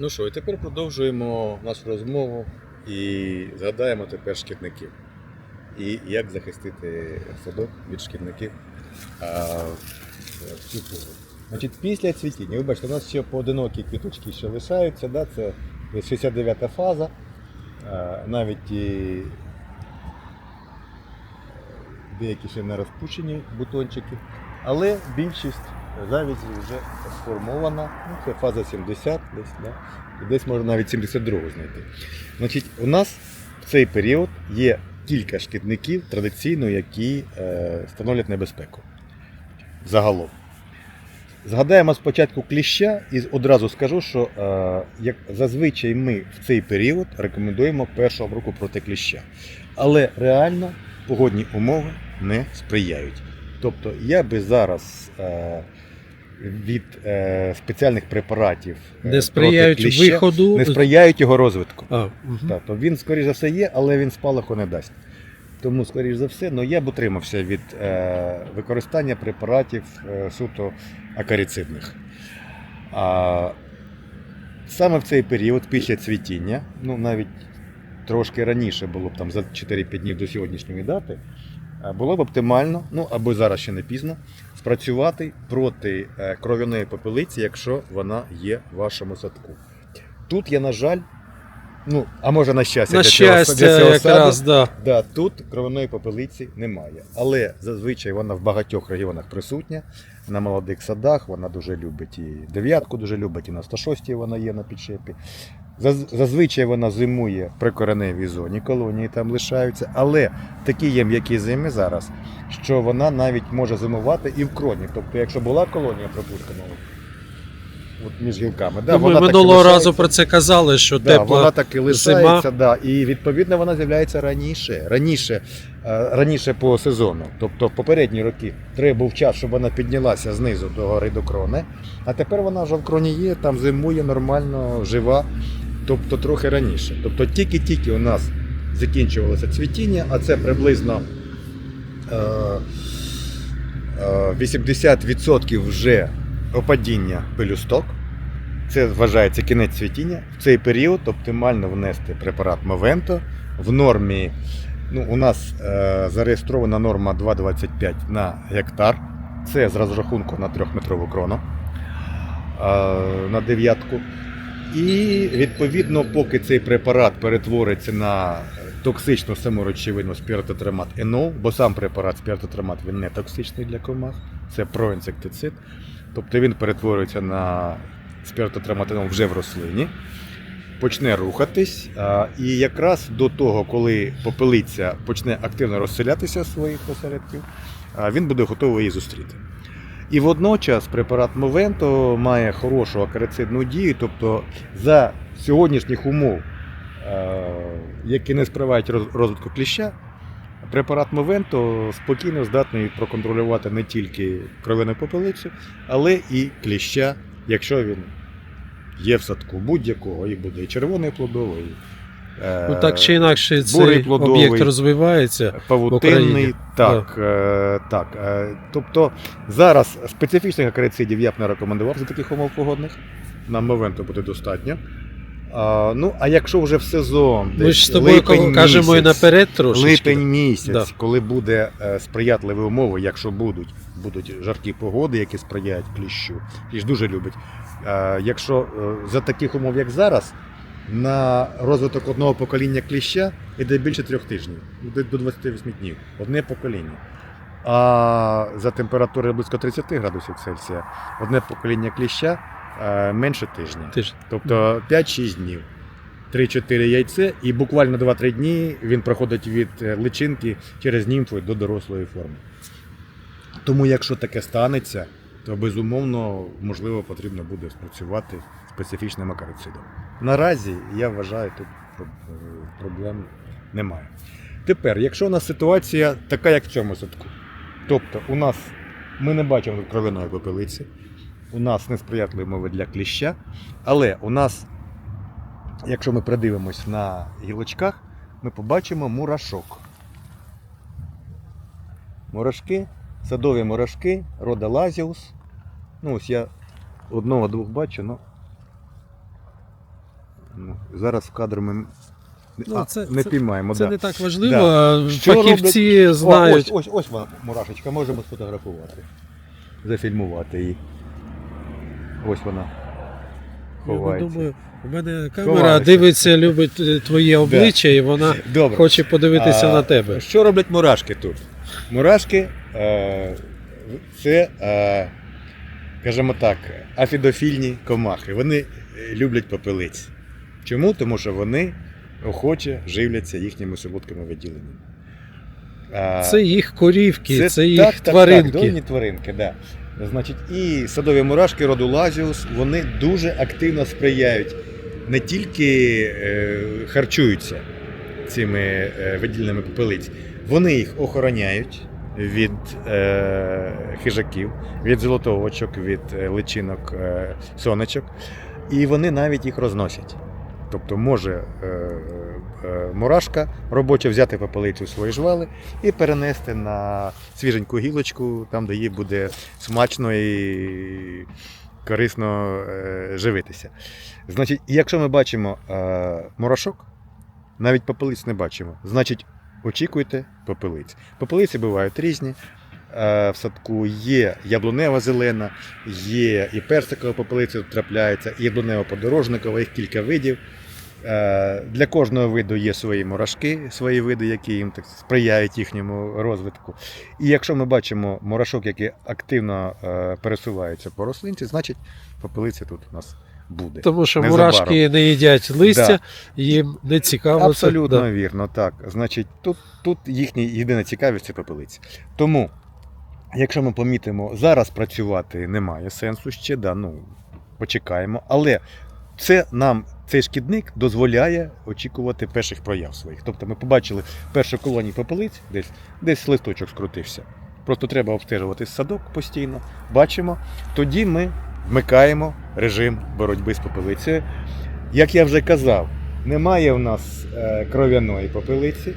Ну що, і тепер продовжуємо нашу розмову і згадаємо тепер шкідників. І як захистити садок від шкідників в цю пору. Значить, після цвітіння, ви бачите, у нас ще поодинокі квіточки ще лишаються, да? це 69-та фаза. Навіть і деякі ще не розпущені бутончики. Але більшість завязі вже сформована. Ну, це фаза 70 десь, да? десь можна навіть 72 знайти. Значить, у нас в цей період є кілька шкідників традиційно, які е, становлять небезпеку. Загалом. Згадаємо спочатку кліща і одразу скажу, що е, як зазвичай ми в цей період рекомендуємо першу обруку проти кліща. Але реально погодні умови не сприяють. Тобто я би зараз е, від е, спеціальних препаратів е, Не сприяють проти кліща виходу. не сприяють його розвитку. А, угу. Так, то він, скоріш за все, є, але він спалаху не дасть. Тому, скоріш за все, ну, я б утримався від е, використання препаратів е, суто акарицидних. А, саме в цей період, після цвітіння, ну навіть трошки раніше було б там за 4-5 днів до сьогоднішньої дати, е, було б оптимально, ну або зараз ще не пізно, спрацювати проти е, кров'яної попелиці, якщо вона є в вашому садку. Тут я, на жаль, ну, а може на щастя, На для цього- для цього саду, да. Да, тут кровяної попелиці немає. Але зазвичай вона в багатьох регіонах присутня. На молодих садах вона дуже любить і дев'ятку дуже любить, і на 106 вона є на підшепі. Заз- Зазвичай вона зимує в прикореневій зоні, колонії там лишаються, але такі є м'які зими зараз, що вона навіть може зимувати і в кроні. Тобто, якщо була колонія пропускана от між гілками, да, ми вона так минулого разу про це казали, що Да, тепла. вона так і лишається, да, і відповідно вона з'являється раніше. Раніше, е, раніше по сезону. Тобто в попередні роки треба був час, щоб вона піднялася знизу до гори до крони. А тепер вона вже в кроні є, там зимує нормально, жива. Тобто трохи раніше. Тобто тільки-тільки у нас закінчувалося цвітіння, а це приблизно е, е, 80% вже опадіння пелюсток. Це вважається кінець цвітіння. В цей період оптимально внести препарат Мовенто. В нормі ну, у нас е, зареєстрована норма 2,25 на гектар. Це з розрахунку на 3-метрову крону е, на дев'ятку. І відповідно, поки цей препарат перетвориться на токсичну саморечовину спіртотремат енол, бо сам препарат спіртотремат він не токсичний для комах, це проінсектицид. Тобто він перетворюється на спіртотрематинол вже в рослині, почне рухатись. І якраз до того, коли попелиця почне активно розселятися з своїх осередків, він буде готовий її зустріти. І водночас препарат Мовенто має хорошу акарицидну дію, тобто за сьогоднішніх умов, які не спривають розвитку кліща, препарат Мовенто спокійно здатний проконтролювати не тільки кровяну попелицю, але і кліща, якщо він є в садку будь-якого, і буде і червоний плодовий. е, Ну так чи інакше цей плодовий. об'єкт розвивається. Павутинний, так, е, так. Е, тобто зараз специфічних акарицидів я б не рекомендував за таких умов погодних. Нам мовенту буде достатньо. А, ну, а якщо вже в сезон, Ми десь ж з тобою липень кажемо і місяць, наперед трошечки. Липень місяць, Да. коли буде е, сприятливі умови, якщо будуть, будуть жаркі погоди, які сприяють кліщу. Кліщ дуже любить. Е, якщо е, за таких умов, як зараз, на розвиток одного покоління кліща йде більше трьох тижнів, йде до 28 днів. Одне покоління. А за температури близько 30 градусів Цельсія, одне покоління кліща менше тижня. Ти ж- Тобто 5-6 днів. 3-4 яйце, і буквально 2-3 дні він проходить від е, личинки через німфу до дорослої форми. Тому, якщо таке станеться, то безумовно можливо потрібно буде спрацювати специфічним акарицидом. Наразі я вважаю, тут е, проблем немає. Тепер, якщо у нас ситуація така, як в цьому садку, тобто у нас ми не бачимо тут кровяної попелиці, у нас несприятливі умови для кліща, але у нас, якщо ми придивимось на гілочках, ми побачимо мурашок. Мурашки, садові мурашки, рода Лазіус. Ну, ось я одного-двох бачу, ну. Ну, зараз в кадр ми Ну, а, це- не це- піймаємо. Це да. не так важливо. Да. Що Фахівці роблять- знають. О, ось, ось, ось мурашечка, можемо сфотографувати. Зафільмувати її. Ось вона. Я Ховається. думаю, у мене камера Ховається. дивиться, любить е, твоє обличчя, і вона Добре. хоче подивитися А, на тебе. Що роблять мурашки тут? Мурашки е, це, е, скажімо так, афідофільні комахи. Вони е, люблять попелиць. Чому? Тому що вони охоче живляться їхніми солодкими виділеннями. Е, Це їх корівки, це, їх так, тваринки. Так, дольні тваринки, да. Значить, і садові мурашки роду Лазіус, вони дуже активно сприяють, не тільки е, харчуються цими е, виділеннями попелиць, вони їх охороняють від е, хижаків, від золотовочок, від личинок сонечок, і вони навіть їх розносять. Тобто може мурашка робоча взяти попелицю свої жвали і перенести на свіженьку гілочку, там, де їй буде смачно і корисно е, живитися. Значить, якщо ми бачимо е, мурашок, навіть попелиць не бачимо. Значить, очікуйте попелиць. Попелиці бувають різні. Е, В садку є яблунева зелена, є і персикова попелиця трапляється, і яблунева подорожникова, їх кілька видів. Е, Для кожного виду є свої мурашки, свої види, які їм так сприяють їхньому розвитку. І якщо ми бачимо мурашок, який активно е, пересувається по рослинці, значить попелиця тут у нас буде. Тому що Незабаром. мурашки не їдять листя, їм не цікаво. Абсолютно Да. вірно, так. Значить, тут, тут їхня єдина цікавість це попелиці. Тому, якщо ми помітимо, зараз працювати немає сенсу ще, да, ну, почекаємо. Але це нам, цей шкідник дозволяє очікувати перших прояв своїх. Тобто ми побачили першу колонію попелиць, десь, десь листочок скрутився. Просто треба обстежувати садок постійно, бачимо. Тоді ми вмикаємо режим боротьби з попелицею. Як я вже казав, немає в нас е, кров'яної попелиці,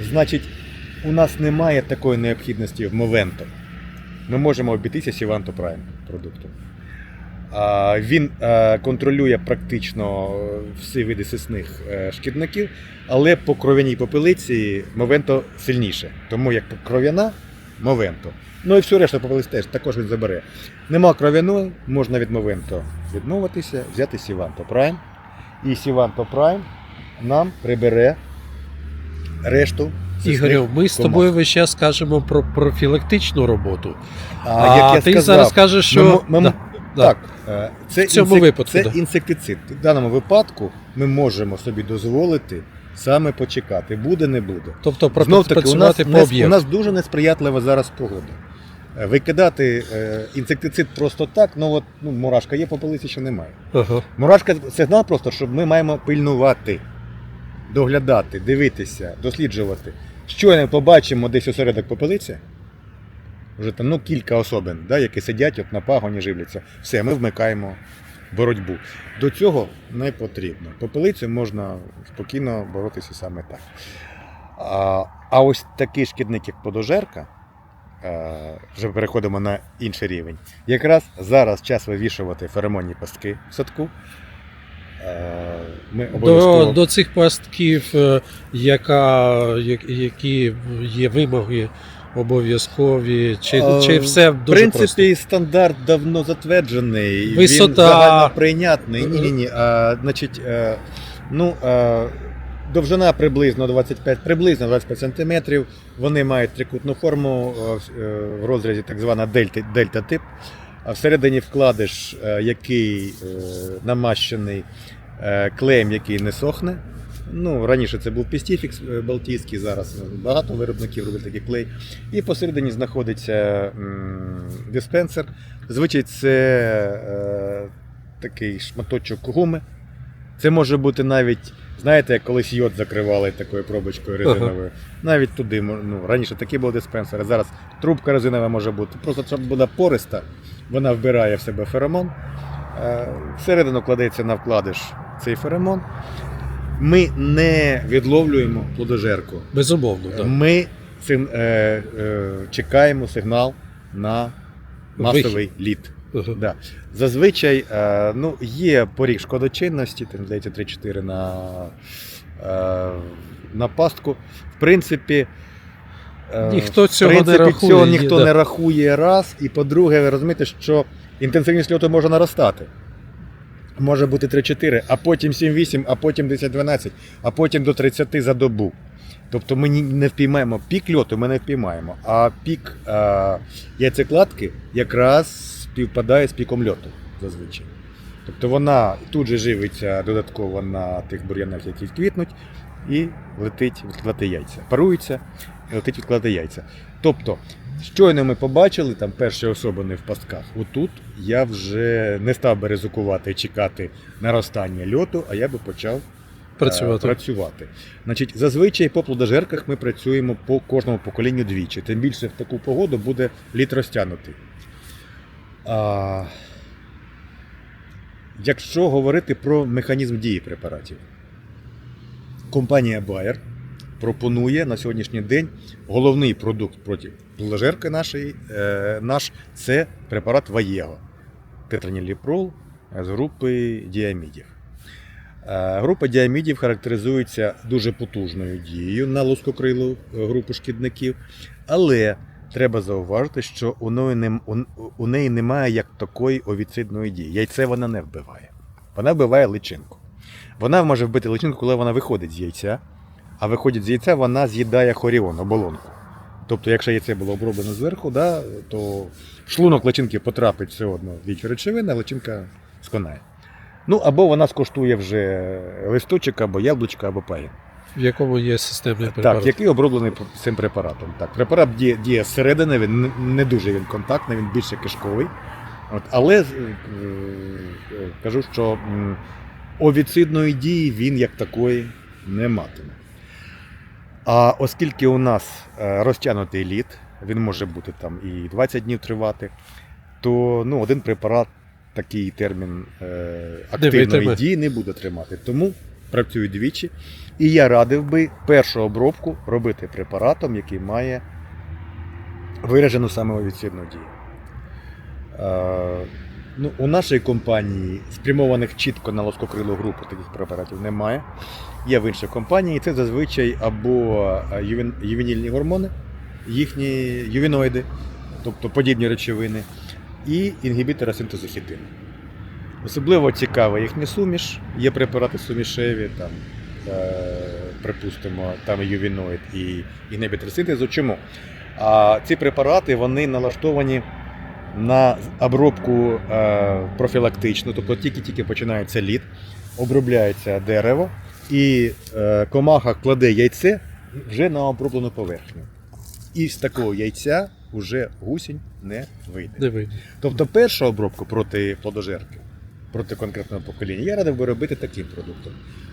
значить, у нас немає такої необхідності в Мовенто. Ми можемо обійтися Сіванто Prime продуктом. Він е, контролює практично е, всі види сисних е, шкідників, але по кров'яній попелиці Мовенто сильніше. Тому як кров'яна Мовенто. Ну і всю решту попелиць теж також він забере. Нема кров'яної, можна від Мовенто відмовитися, взяти Сіванто Prime. І Сіванто Prime нам прибере решту. Ігорю, ми з тобою весь час кажемо про профілактичну роботу. А, А, як я ти сказав, зараз кажеш, що ми ми Да, Так, е, це, В цьому інсек- випадку, це да. інсектицид. В даному випадку ми можемо собі дозволити саме почекати, буде, не буде. Тобто таки, у нас, по у нас дуже несприятлива зараз погода. Е, Викидати е, інсектицид просто так, ну от ну, мурашка є, попелиці ще немає. Ага. Мурашка сигнал просто, щоб ми маємо пильнувати, доглядати, дивитися, досліджувати. Щойно побачимо десь осередок попелиці, вже там ну, кілька особин, да, які сидять от на пагоні, живляться. Все, ми вмикаємо боротьбу. До цього не потрібно. Попелицю можна спокійно боротися саме так. А, а ось такий шкідник, як подожерка, е, вже переходимо на інший рівень. Якраз зараз час вивішувати феромонні пастки в садку. Е, Ми До, до цих пастків, е, яка, які є вимоги обов'язкові, чи, Е, чи все В принципі, просто? стандарт давно затверджений. Висота. Він загально прийнятний. Ні, ні, ні. А, значить, е, ну, е, довжина приблизно 25, приблизно 25 см. Вони мають трикутну форму е, в- е, розрізі так звана дельта, дельта тип. А всередині вкладиш, е, який е, намащений е, клеєм, який не сохне. Ну, раніше це був Пістіфікс е, Балтійський, зараз ну, багато виробників роблять такий клей. І посередині знаходиться диспенсер. Зазвичай це е, такий шматочок гуми. Це може бути навіть, знаєте, як колись йод закривали такою пробочкою резиновою. Навіть туди ну, раніше такий був диспенсер, а зараз трубка резинова може бути. Просто щоб була пориста, вона вбирає в себе феромон. Е, Всередину кладеться на вкладиш цей феромон. Ми не відловлюємо плодожерку. Безумовно, так. Ми сиг- е, е, чекаємо сигнал на масовий лід. Ага. Да. Зазвичай е, ну, є поріг шкодочинності, там, здається, 3-4 на, е, на пастку. В принципі, е, Ніхто в цього не рахує, Цього є, ніхто да. не рахує раз. І по-друге, ви розумієте, що інтенсивність льоту може наростати. Може бути 3-4, а потім 7-8, а потім 10-12, а потім до 30 за добу. Тобто ми не впіймаємо пік льоту, ми не впіймаємо, а пік е, яйцекладки якраз співпадає з піком льоту зазвичай. Тобто вона тут же живиться додатково на тих бур'янах, які квітнуть, і летить відкладати яйця. Парується і летить відкладати яйця. Тобто, щойно ми побачили там перші особини в пастках. Отут я вже не став би ризикувати і чекати наростання льоту, а я би почав е, Працювати. працювати. Значить, зазвичай по плодожерках ми працюємо по кожному поколінню двічі. Тим більше в таку погоду буде літ розтягнутий. А, якщо говорити про механізм дії препаратів, компанія Bayer пропонує на сьогоднішній день головний продукт проти плодожерки нашої, е, наш це препарат Ваєго. Тетраніліпрол з групи діамідів. Е, Група діамідів характеризується дуже потужною дією на лускокрилу е, групу шкідників, але треба зауважити, що у неї немає як такої овіцидної дії. Яйце вона не вбиває. Вона вбиває личинку. Вона може вбити личинку, коли вона виходить з яйця, а виходить з яйця, вона з'їдає хоріон, оболонку. Тобто, якщо яйце було оброблено зверху, да, то в шлунок личинки потрапить все одно діюча речовина, а личинка сконає. Ну, або вона скоштує вже листочок, або яблучко, або пагін. В якому є системний препарат. Так, який оброблений цим препаратом. Так, препарат діє, діє зсередини, він не- не дуже він контактний, він більше кишковий. От, але е, е, кажу, що овіцидної дії він як такої не матиме. А оскільки у нас е, розтягнутий лід, він може бути там і 20 днів тривати, то ну, один препарат такий термін е, активної дії не буде тримати. Тому працюю двічі. І я радив би першу обробку робити препаратом, який має виражену саме овіцидну дію. Ну, у нашій компанії спрямованих чітко на лоскокрилу групу таких препаратів немає. Є в інших компанії. Це зазвичай або е, ювен- ювенільні гормони, їхні ювіноїди, тобто подібні речовини, і інгібітори синтезу хітину. Особливо цікава їхня суміш. Є препарати сумішеві, там, е, припустимо, там ювіноїд і інгібітор синтезу. Чому? А ці препарати вони налаштовані на обробку е, профілактичну, тобто тільки-тільки починається лід, обробляється дерево, і е, комаха кладе яйце вже на оброблену поверхню. І з такого яйця вже гусінь не вийде. Не вийде. Тобто першу обробку проти плодожерки, проти конкретного покоління, я радив би робити таким продуктом.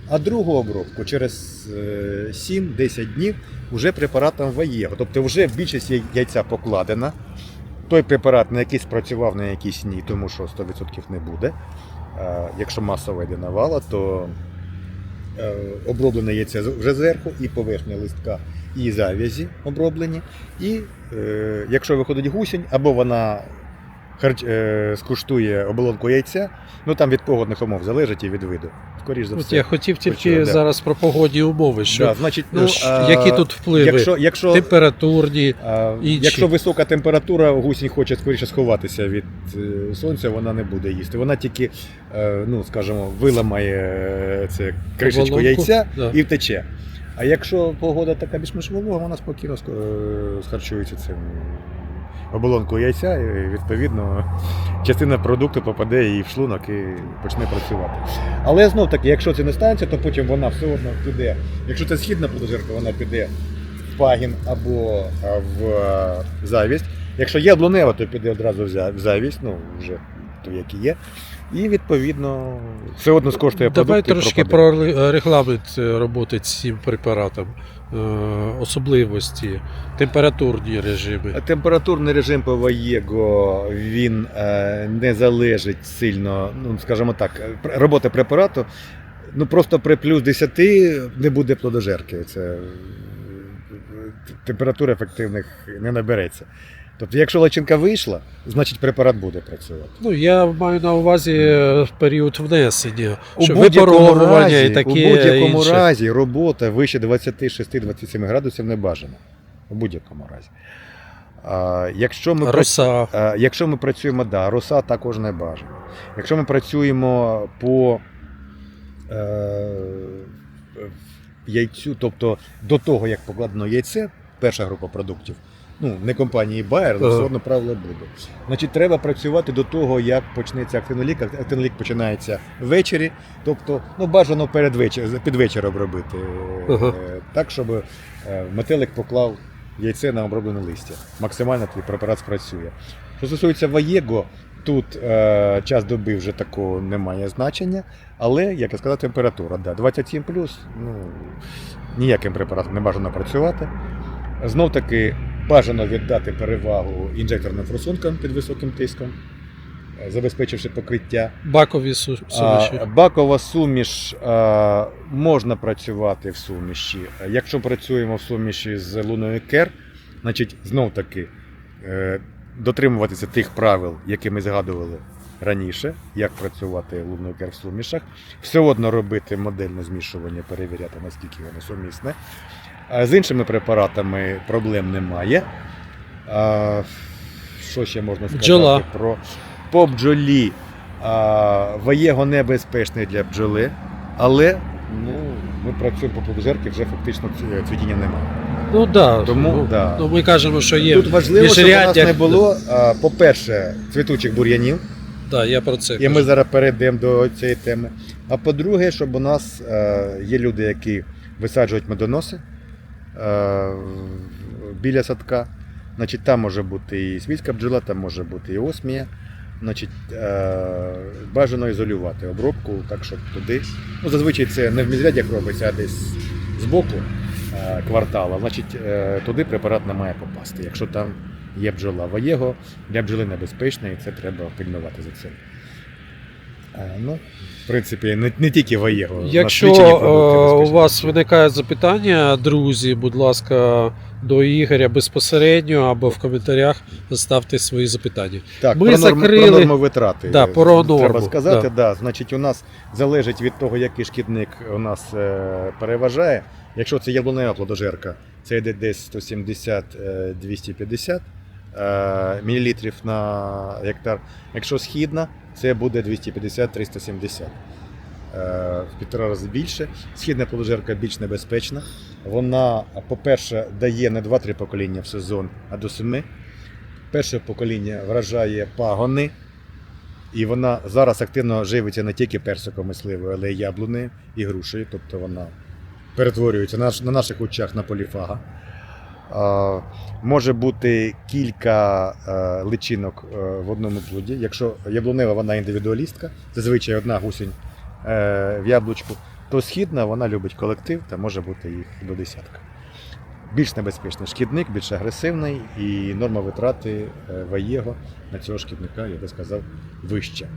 А другу обробку через е, 7-10 днів вже препаратом Ваєго. Тобто вже більшість яйця покладена. Той препарат на якийсь спрацював, на якийсь ні, тому що 100% не буде. Е, Якщо масово йде навала, то е, оброблене яйце вже зверху, і поверхня листка, і зав'язі оброблені. І е, якщо виходить гусінь, або вона скуштує оболонку яйця, ну там від погодних умов залежить і від виду. Скоріш за От я хотів тільки да. зараз про погодні умови, що Да, значить, ну, а, які тут впливи? Якщо, якщо, Температурні. а, інші. якщо висока температура, гусінь хоче скоріше сховатися від е, сонця, вона не буде їсти. Вона тільки, е, ну скажімо, виламає е, це кришечку Оболонку, яйця да. і втече. А якщо погода така більш-менш волога, вона спокійно схарчується цим оболонкою яйця, і відповідно частина продукту попаде і в шлунок і почне працювати. Але знов таки, якщо це не станеться, то потім вона все одно піде. Якщо це східна плодожерка, вона піде в пагін або в е, завість. Якщо є яблунева, то піде одразу в завість, ну вже то як і є. І відповідно все одно скоштує продукт. Давай трошки пропаде. про регламент е, роботи цим препаратом, особливості, температурні режими. Температурний режим ПВЄГО він е, не залежить сильно, ну скажімо так, роботи препарату. Ну просто при плюс 10 не буде плодожерки. Це температура ефективних не набереться. Тобто, якщо личинка вийшла, значить препарат буде працювати. Ну, я маю на увазі е, період внесення, У що будь-якому, випаровування разі, і таке у будь-якому інше. разі робота вище 26-27 градусів не бажана. У будь-якому разі. А, якщо, ми Роса. а, якщо ми працюємо, да, роса також не бажана. Якщо ми працюємо по е, яйцю, тобто до того, як покладено яйце, перша група продуктів, ну, не компанії Bayer, але все одно правило буде. Значить, треба працювати до того, як почнеться актинолік. Актинолік починається ввечері, тобто ну, бажано перед вечір, під вечір обробити. е, Ага. Так, щоб е, метелик поклав яйце на оброблене листя. Максимально твій препарат спрацює. Що стосується Ваєго, тут е, час доби вже такого не має значення, але, як я сказав, температура. Да, 27 ну, ніяким препаратом не бажано працювати. Знов таки бажано віддати перевагу інжекторним форсункам під високим тиском, е, забезпечивши покриття. Бакові суміші. Бакова суміш а, можна працювати в суміші. Якщо працюємо в суміші з луною кер, значить знов таки е, дотримуватися тих правил, які ми згадували раніше, як працювати луною кер в сумішах. Все одно робити модельне змішування, перевіряти, наскільки воно сумісне. З іншими препаратами проблем немає. Що ще можна сказати Бджола. про по бджолі? Ваєго небезпечний для бджоли, але ну, ми працюємо по побужерки, вже фактично цвітіння немає. Ну да. Тому, ну, да. ну, ми кажемо, що є. Тут важливо, щоб у нас не було, по-перше, цвітучих бур'янів, Да, я про це і ми зараз перейдемо до цієї теми. А по-друге, щоб у нас е, є люди, які висаджують медоноси біля садка. Значить, там може бути і свійська бджола, там може бути і осмія. Значить, е, бажано ізолювати обробку, так щоб туди. Ну, зазвичай це не в міжрядях робиться, а десь збоку е, квартала. Значить, е, туди препарат не має попасти. Якщо там є бджола Ваєго, для бджоли небезпечно, і це треба пильнувати за цим. Е, Ну, в принципі, не, не тільки Ваєго. Якщо е, у вас виникають запитання, друзі, будь ласка, до Ігоря безпосередньо або в коментарях ставте свої запитання. Так, Ми про, закрили- про нормовитрати. Да, про норму, Треба сказати, да. да. значить, у нас залежить від того, який шкідник у нас е, переважає. Якщо це яблунева плодожерка, це йде десь 170-250 е, мілілітрів на гектар. Якщо східна, це буде 250-370. Е, в півтора рази більше. Східна плодожерка більш небезпечна. Вона, по-перше, дає не 2-3 покоління в сезон, а до 7. Перше покоління вражає пагони, і вона зараз активно живиться не тільки персиком і але й яблунею і грушею. Тобто вона перетворюється на наших очах на поліфага. Може бути кілька е, личинок е, в одному плоді. Якщо яблунева вона індивідуалістка, зазвичай одна гусінь е, в яблучку, то східна вона любить колектив та може бути їх до десятка. Більш небезпечний шкідник, більш агресивний, і норма витрати Ваєго на цього шкідника, я би сказав, вища.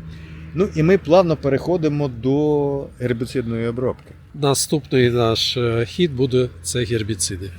Ну і ми плавно переходимо до гербіцидної обробки. Наступний наш хід буде це гербіциди.